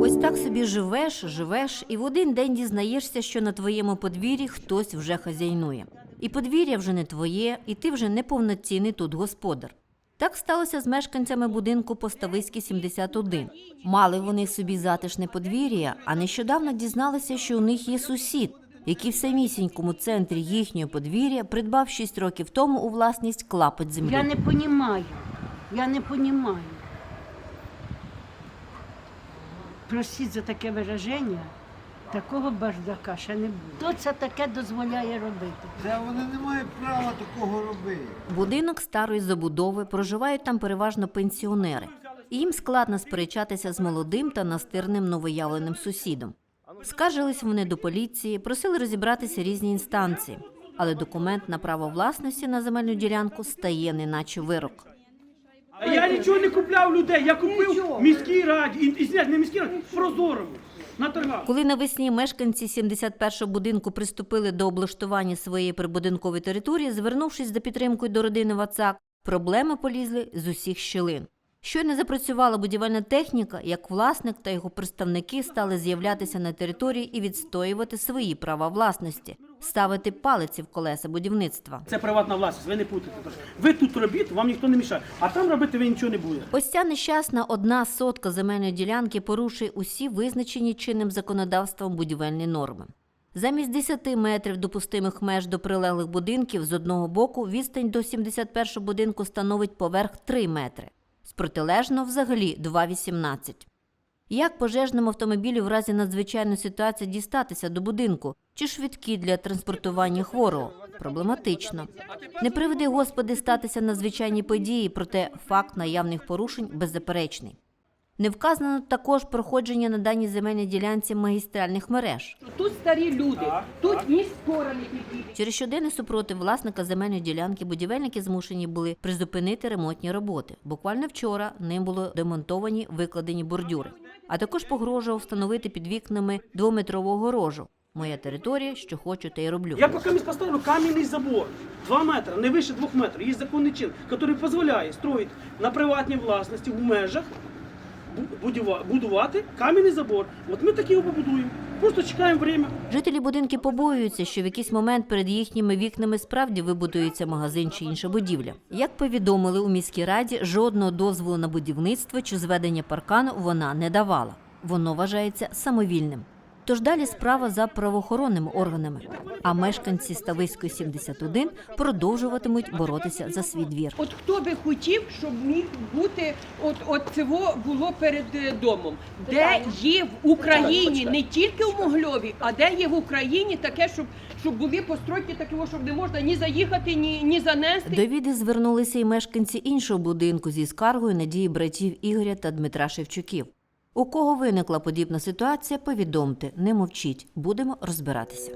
Ось так собі живеш, живеш, і в один день дізнаєшся, що на твоєму подвір'ї хтось вже хазяйнує. І подвір'я вже не твоє, і ти вже неповноцінний тут господар. Так сталося з мешканцями будинку Постависький 71. Мали вони собі затишне подвір'я, а нещодавно дізналися, що у них є сусід, який в самісінькому центрі їхнього подвір'я придбав 6 років тому у власність клапоть землі. Я не понімаю. Я не понімаю. Простіть за таке вираження, такого баждака ще не було. Хто це таке дозволяє робити? Це вони не мають права такого робити. Будинок старої забудови проживають там переважно пенсіонери. І їм складно сперечатися з молодим та настирним новоявленим сусідом. Скаржились вони до поліції, просили розібратися різні інстанції, але документ на право власності на земельну ділянку стає неначе вирок. А я нічого не купляв людей, я купив міській раді, і, і, не міській раді, прозорому, на торгах. Коли навесні мешканці 71-го будинку приступили до облаштування своєї прибудинкової території, звернувшись за підтримкою до родини Вацак, проблеми полізли з усіх щілин. Щойно запрацювала будівельна техніка, як власник та його представники стали з'являтися на території і відстоювати свої права власності, ставити палиці в колеса будівництва. Це приватна власність, ви не путайте. Ви тут робіть, вам ніхто не мішає, а там робити ви нічого не будете. Ось ця нещасна одна сотка земельної ділянки порушує усі визначені чинним законодавством будівельні норми. Замість 10 метрів допустимих меж до прилеглих будинків з одного боку відстань до 71-го будинку становить поверх 3 метри, з протилежно взагалі 2,18. Як пожежному автомобілю в разі надзвичайної ситуації дістатися до будинку? Чи швидкі для транспортування хворого? Проблематично. Не приведи Господи статися надзвичайні події, проте факт наявних порушень беззаперечний. Не вказано також проходження на даній земельній ділянці магістральних мереж. Тут старі люди, тут ні скоро не підійде. Через щоденний супротив власника земельної ділянки будівельники змушені були призупинити ремонтні роботи. Буквально вчора ним було демонтовані викладені бордюри, а також погрожував встановити під вікнами двометрову огорожу. Моя територія, що хочу, те й роблю. Я поки місь поставив кам'яний забор, 2 метри, не вище 2 метрів. Є законний чин, який дозволяє строїти на приватній власності в межах будувати кам'яний забор. От ми такі його побудуємо. Просто чекаємо время. Жителі будинки побоюються, що в якийсь момент перед їхніми вікнами справді вибудується магазин чи інша будівля. Як повідомили у міській раді, жодного дозволу на будівництво чи зведення паркану вона не давала. Воно вважається самовільним. Тож далі справа за правоохоронними органами. А мешканці Стависької 71 продовжуватимуть боротися за свій двір. От хто би хотів, щоб міг бути, от, от цього було перед е, домом. Де є в Україні, не тільки в Могльові, а де є в Україні таке, щоб, щоб були постройки такого, щоб не можна ні заїхати, ні, ні занести. До віди звернулися і мешканці іншого будинку зі скаргою на дії братів Ігоря та Дмитра Шевчуків. У кого виникла подібна ситуація, повідомте, не мовчіть, будемо розбиратися.